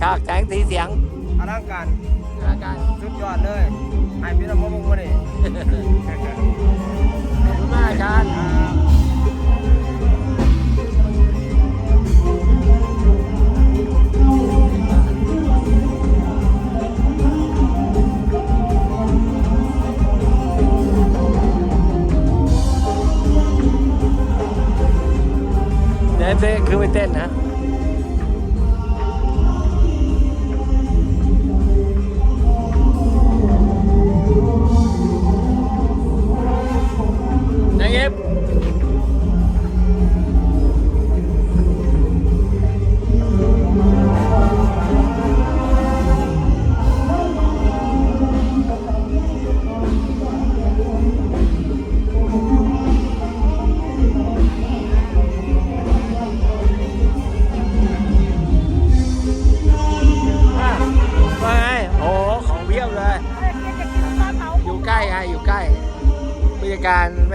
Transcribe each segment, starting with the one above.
ฉากแสงสีเสียงอลังการอลังการสุดยอดเลยให้พี่น้องมึงวันนี้ขอบคุณมากอาจารย์เต้คือไม่เต้นนะ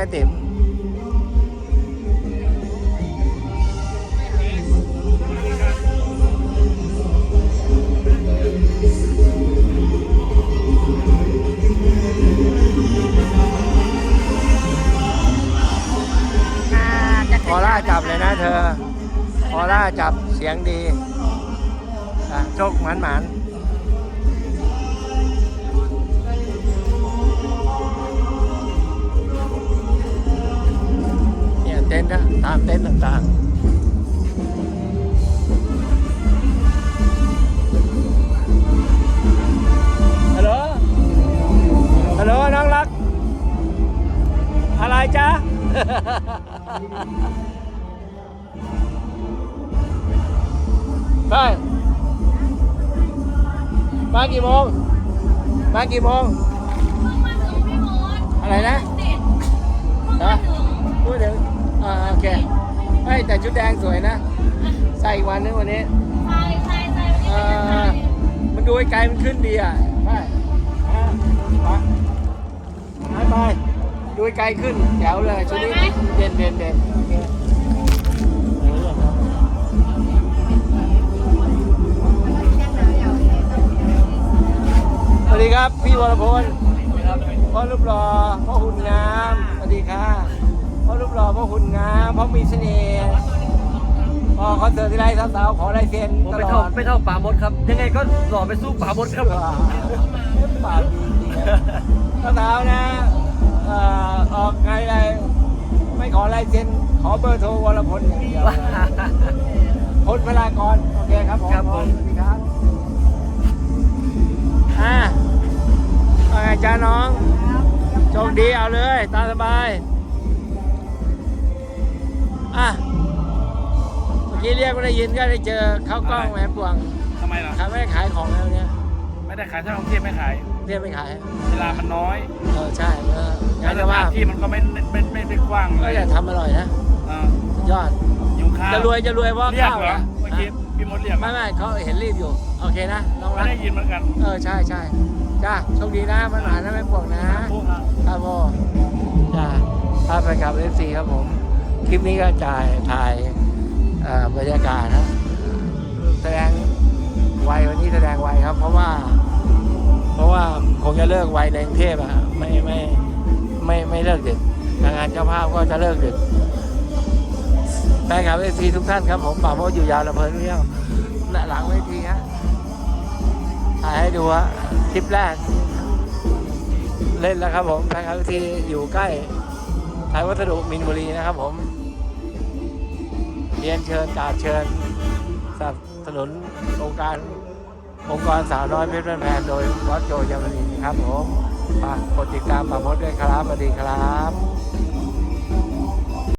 ม่ติ๋มพอล่าจับเลยนะเธอพอล่าจับเสียงดีโชคหมันหมัน นนะตามเต็นท์ต่างๆฮัลโหลน้องรัก อะไรจ๊ะ ไปไปกี่โมงไปกี่โมง แต่ชุดแดงสวยนะ ใส่อีกวันนึงวันนี้ ใช่ใช่ใช่วันนี้เป็นวัมันดูไกลมันขึ้นดีอะใช่ไปไปดูไกลขึ้นแถวเลยชุดนี้เด่นเด่นเด่นสวัสดีครับ พี่วรพลพ่อรูปหล่อพ่อหุ่นงามสวัสดีค่ะพ่อรูปหล่อพ่อหุ่นงามพ่อมีเสน่ห์ พอคอนเสิร์ตที่ไรสาวๆขอลายเซ็นผมตไม่ลเท่าอดไม่เท่าป่ามดครับ ยังไงก็หล่อไปสู้ป่ามดครับปากดีจริงๆสาวๆนะเอ่อออกไงอะไรไม่ขอลายเซ็นขอเบอร์โทรวรพลอย่างเดียวพลพลากรโอเคครับผมครับผม สวัสดีครับอ่าว่าไงจ้าน้องโชคดีเอาเลย ตามสบาย อะเมื่อ กี้เรียกไม่ได้ยินก็ได้เจอเข้ากล้องแหวนปวงทำไมล่ะ ขายไม่ได้ขายของแล้วเนี่ยไม่ได้ขายถ้าท่องเที่ยวไม่ขาย เรียกไม่ขาย เวลามันน้อยเออใช่เอองั้นสก็ว่าถานที่มันก็ไม่ไม่ไม่ไม่ได้กว้างเลก็ยจะทำอร่อยนะเออยอด ยุงข้าวจะรวยจะรวยเพราะเรียกข้าวเหรอนะเมื่อกี้พี่มดเรียกไม่ไม่เขาเห็นรีบอยู่ โอเคนะน้องไม่รัก ได้ยินเหมือนกันเออใช่ใช่จ้าโชคดีนะมันหวานนะไม่ปวกนะ พวกอะครับพ่อจ้าภาพไปกับเอฟซีครับผม คลิปนี้ก็จ่ายถ่ายเอ่อ บรรยากาศนะแสดงไววันนี้แสดงไวครับ เพราะว่า เพราะว่าคงจะเลิกไวในกรุงเทพอะไม่ไม่ไม่ไม่เลิกดึกทางงานเจ้าภาพก็จะเลิกดึกแฟนคลับเอซีทุกท่านครับ ผมป่าโมดอยู่ยาวลำเพลินเที่ยวหลังเวทีฮะถ่ายให้ดูฮะคลิปแรก เล่นแล้วครับผมแฟนคลับที่อยู่ใกล้ไทยวัสดุมินบุรีนะครับผม เรียนเชิญกราบเชิญสนับสนุนโครงการองค์กรสาวน้อยเพชรแพนโดยวัดโจยามณีครับผมฝากกดติดตามปามดด้วยครับสวัสดีครับ